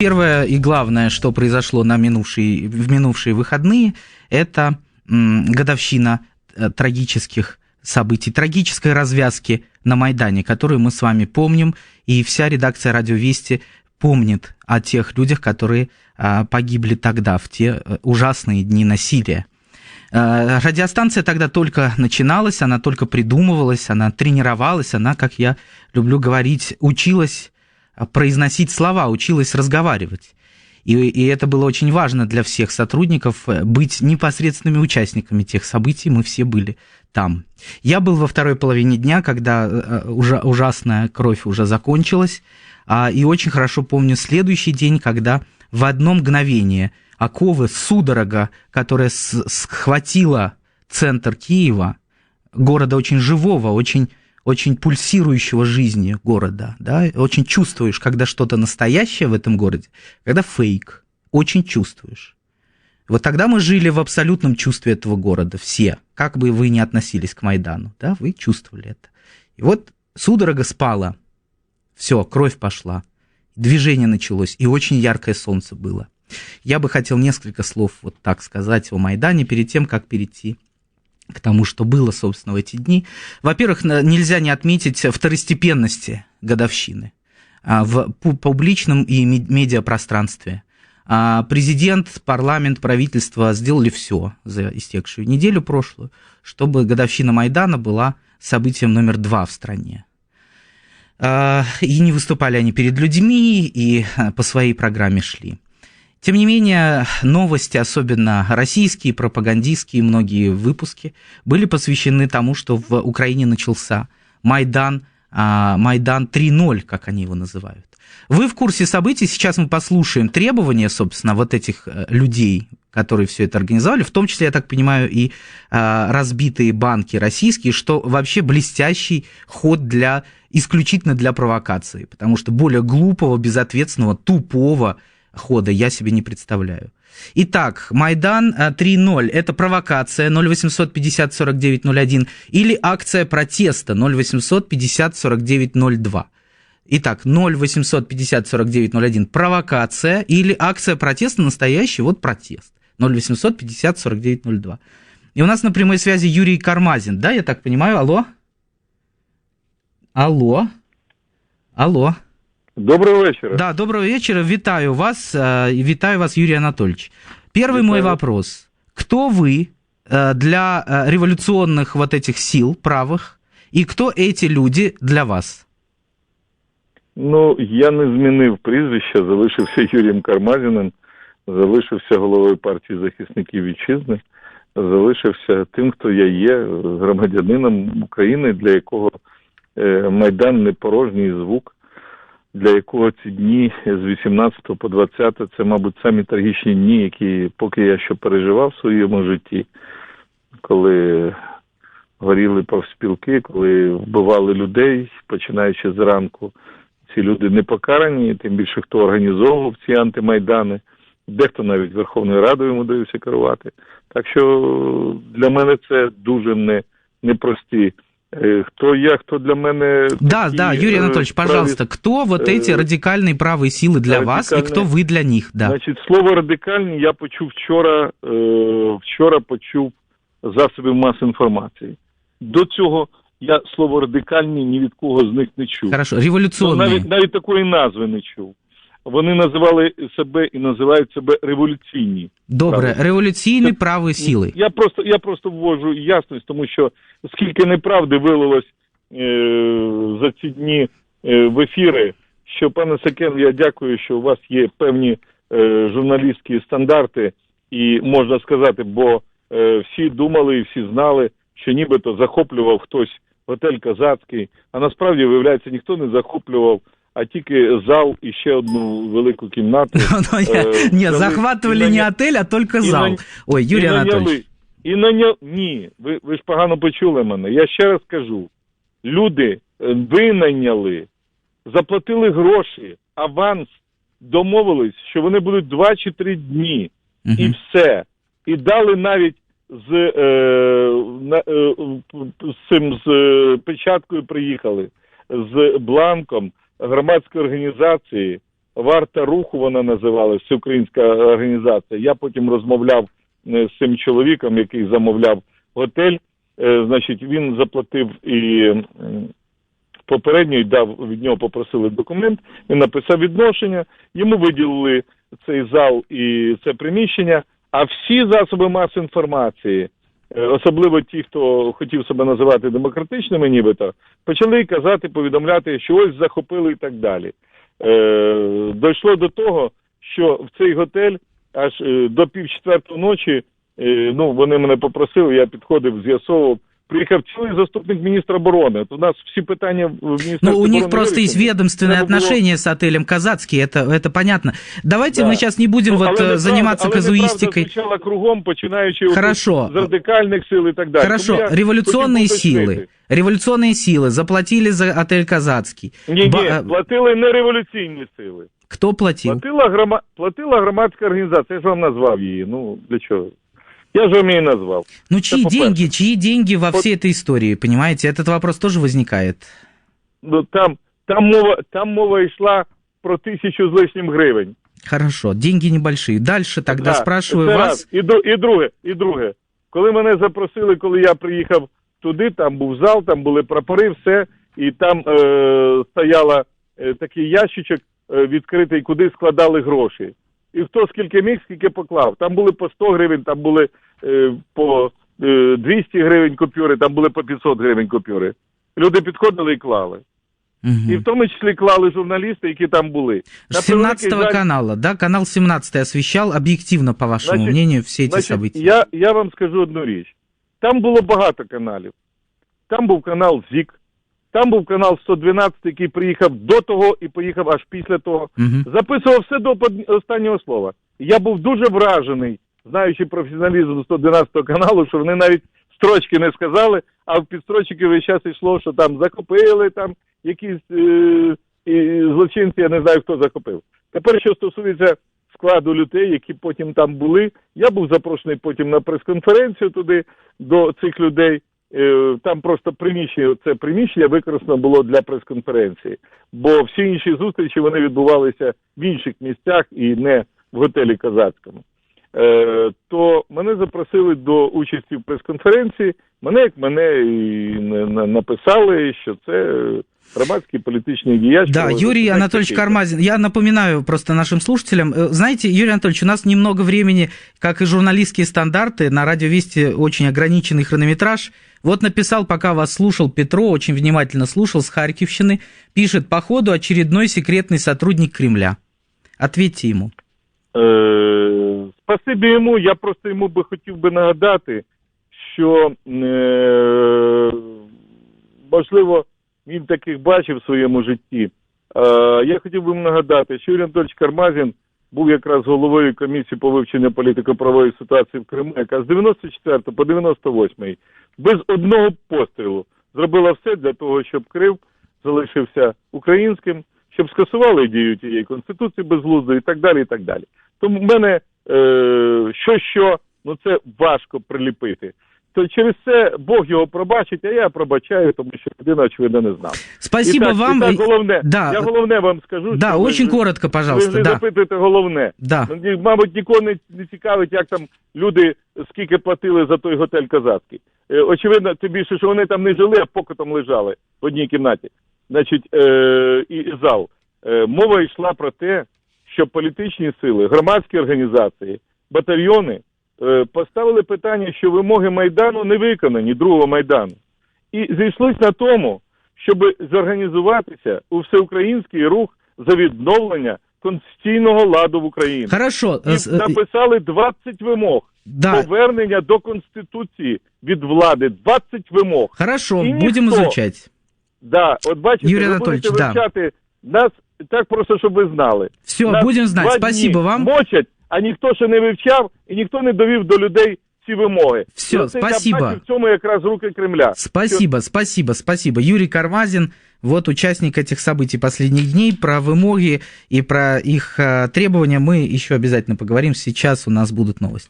Первое и главное, что произошло на минувшие, в минувшие выходные, это годовщина э, трагических событий, трагической развязки на Майдане, которую мы с вами помним, и вся редакция «Радио Вести» помнит о тех людях, которые а, погибли тогда, в те э, ужасные дни насилия. Э, радиостанция тогда только начиналась, она только придумывалась, она тренировалась, она, как я люблю говорить, училась произносить слова, училась разговаривать. И, и это было очень важно для всех сотрудников э, быть непосредственными участниками тех событий. Мы все были там. Я был во второй половине дня, когда уже, ужасная кровь уже закончилась. А, и очень хорошо помню следующий день, когда в одно мгновение оковы судорога, которая схватила центр Киева, города очень живого, очень, очень пульсирующего жизни города, да, очень чувствуешь, когда что-то настоящее в этом городе, когда фейк, очень чувствуешь. Вот тогда мы жили в абсолютном чувстве этого города, все, как бы вы ни относились к Майдану, да, вы чувствовали это. И вот судорога спала, все, кровь пошла, движение началось, и очень яркое солнце было. Я бы хотел несколько слов вот так сказать о Майдане перед тем, как перейти к тому, что было, собственно, в эти дни. Во-первых, нельзя не отметить второстепенности годовщины а, в публичном и медиапространстве. А, президент, парламент, правительство сделали все за истекшую неделю прошлую, чтобы годовщина Майдана была событием номер два в стране. А, и не выступали они перед людьми, и по своей программе шли. Тем не менее, новости, особенно российские, пропагандистские, многие выпуски, были посвящены тому, что в Украине начался Майдан, а, Майдан 3.0, как они его называют. Вы в курсе событий, сейчас мы послушаем требования, собственно, вот этих э, людей, которые все это организовали, в том числе, я так понимаю, и а, разбитые банки российские, что вообще блестящий ход для исключительно для провокации, потому что более глупого, безответственного, тупого хода я себе не представляю. Итак, Майдан 3.0 – это провокация 0850 49 01 или акция протеста 0850 49 02. Итак, 0850 49 01 – провокация или акция протеста, настоящий вот протест. 0850 49 02. И у нас на прямой связи Юрий Кармазин, да, я так понимаю, алло? Алло? Алло? Доброго вечера. Да, доброго вечера. Витаю вас. Э, витаю вас, Юрий Анатольевич. Первый Витаю. мой вопрос. Кто вы э, для э, революционных вот этих сил правых, и кто эти люди для вас? Ну, я не змінив прізвище, залишився Юрієм Кармазіним, залишився головою партії захисників вітчизни, залишився тим, хто я є, громадянином України, для якого Майдан не порожній звук, для якого ці дні з 18 по 20 це, мабуть, самі трагічні дні, які поки я що переживав в своєму житті, коли горіли повспілки, коли вбивали людей, починаючи зранку. Ці люди не покарані, тим більше хто організовував ці антимайдани, дехто навіть Верховною Радою йому дивився керувати. Так що для мене це дуже не, непрості Кто я, кто для меня? Да, такие, да, Юрий Анатольевич, праві... пожалуйста, кто вот эти радикальные правые силы для вас и кто ви для них? Да. Значить, слово радикальні я почув вчора, е, вчора почув засоби масової інформації. До цього я слово радикальні ні від кого з них не чув. Хорошо, революційні. Ну, навіть, навіть такої назви не чув. Вони називали себе і називають себе революційні. Добре, праві. революційні праві сили. Я просто я просто ввожу ясність, тому що скільки неправди вилилось е, за ці дні е, в ефіри, що пане Сакен, я дякую, що у вас є певні е, журналістські стандарти, і можна сказати, бо е, всі думали і всі знали, що нібито захоплював хтось готель Казацький, а насправді виявляється, ніхто не захоплював а тільки зал і ще одну велику кімнату. Ні, захватували не готель, а тільки зал. Ой, Юрій Анатольович. І наняли. Ні, ви ви ж погано почули мене. Я ще раз кажу: люди е, винайняли, заплатили гроші, аванс, домовились, що вони будуть два чи три дні, і все. І дали навіть з е, е, з цим з е, печаткою приїхали, з бланком громадської організації Варта руху вона називалась, всеукраїнська організація. Я потім розмовляв е, з цим чоловіком, який замовляв готель. Е, Значить, він заплатив і попередньо дав від нього попросили документ. Він написав відношення. Йому виділили цей зал і це приміщення. А всі засоби масової інформації, особливо ті, хто хотів себе називати демократичними, нібито, почали казати, повідомляти, що ось захопили і так далі. Е, дійшло до того, що в цей готель аж е, до пів четвертої ночі, е, ну вони мене попросили, я підходив, з'ясовував Приїхав цілий заступник міністра оборони. От у нас всі питання в міністерстві Ну, у них оборони просто есть вирішені. ведомственные Треба було- отношения с отелем Казацкий, это, это понятно. Давайте Да. мы сейчас не будем Ну, вот але э, неправда- заниматься але казуистикой. неправда звучала кругом, починаючи от Хорошо. з радикальних сил і так далі. Хорошо, Тому я революционные хотів силы. уточнити. Революционные силы заплатили за отель Казацкий. Ні, Ба- ні, э, платили не революційні сили. Кто платил? Платила, грома... платила громадська організація. Я ж вам назвав її. Ну, для чого? Я ж вам її назвав. Ну, чьи по-перше. деньги, чьи деньги во Вот- всей этой истории, понимаете? Этот вопрос тоже возникает. Ну, там, там, мова, там мова йшла про тисячу з лишнім гривень. Хорошо, деньги небольшие. Дальше тогда Да, спрашиваю це вас. раз. І, і друге, і друге. Коли мене запросили, коли я приїхав туди, там був зал, там були прапори, все, і там е, стояла е, такий ящичок е, відкритий, куди складали гроші І хто скільки міг, скільки поклав. Там були по 100 гривень, там були е, по е, 200 гривень купюри, там були по 500 гривень купюри. Люди підходили і клали. Мгм. І в тому числі клали журналісти, які там були. На 17 превеликий жаль- канала, да, канал 17 освещал объективно, по вашему Значит, мнению, все эти Значить, события. я, я вам скажу одну річ. Там було багато каналів. Там був канал ЗІК, там був канал 112, який приїхав до того і поїхав аж після того. Мгм. Записував все до останнього слова. Я був дуже вражений, знаючи професіоналізм 112 каналу, що вони навіть строчки не сказали, а в підстрочки весь час йшло, що там захопили там якісь е- і злочинці, я не знаю, хто захопив. Тепер, що стосується складу людей, які потім там були, я був запрошений потім на прес-конференцію туди до цих людей. Е, Там просто приміщення, це приміщення використано було для прес-конференції, бо всі інші зустрічі вони відбувалися в інших місцях і не в готелі Казацькому. Е, то мене запросили до участі в прес-конференції. Мене, як мене, і на- на- написали, що це громадський політичний діяч. Да, правозахисник Юрий Анатольевич такий-то. Кармазин, я напоминаю просто нашим слушателям, э, знаете, Юрий Анатольевич, у нас немного времени, как и журналистские стандарты, на Радио Вести очень ограниченный хронометраж. Вот написал, пока вас слушал Петро, очень внимательно слушал с Харьковщины, пишет, по ходу очередной секретный сотрудник Кремля. Ответьте ему. Е, спасибі йому. Я просто йому би хотів би нагадати, що е, можливо він таких бачив в своєму житті. Е, я хотів би нагадати, що Юрій Анатольович Кармазін був якраз головою комісії по вивченню політико-правової ситуації в Криму, яка з 94 по 98 без одного пострілу зробила все для того, щоб Крим залишився українським, щоб скасували дію тієї конституції безглузду і так далі. і так далі. Тому в мене е, що що, ну це важко приліпити. То через це Бог його пробачить, а я пробачаю, тому що людина очевидно не знав. Спасибо вам. І так, головне, Да. я головне вам скажу. Да, що очень вже- коротко, Ви пожалуйста. вже Да, запитуєте головне. да. Ну, Мабуть, нікого не, не цікавить, як там люди скільки платили за той готель казацький. Е, очевидно, тим більше, що вони там не жили, а покотом лежали в одній кімнаті. Значить, е, і, і зал. Е, мова йшла про те, що політичні сили, громадські організації, батальйони поставили питання, що вимоги Майдану не виконані, другого Майдану. І зійшлось на тому, щоб зорганізуватися у всеукраїнський рух за відновлення конституційного ладу в Україні. Хорошо. І с- э, написали 20 вимог Да, повернення до конституції від влади. 20 вимог. хорошо, и будем никто. изучать. Да, от бачите, Юрій ви будете да. вивчати нас так просто, щоб ви знали. Все, Нас будем знать. Спасибо вам. Мочать, а ніхто ще не вивчав і ніхто не довів до людей ці вимоги. Всё, І оце спасибо. Я бачу в цьому якраз руки Кремля. Спасибо, спасибо, спасибо. Юрий Кармазин, вот участник этих событий последних дней, про вымоги и про их э, требования мы еще обязательно поговорим. Сейчас у нас будут новости.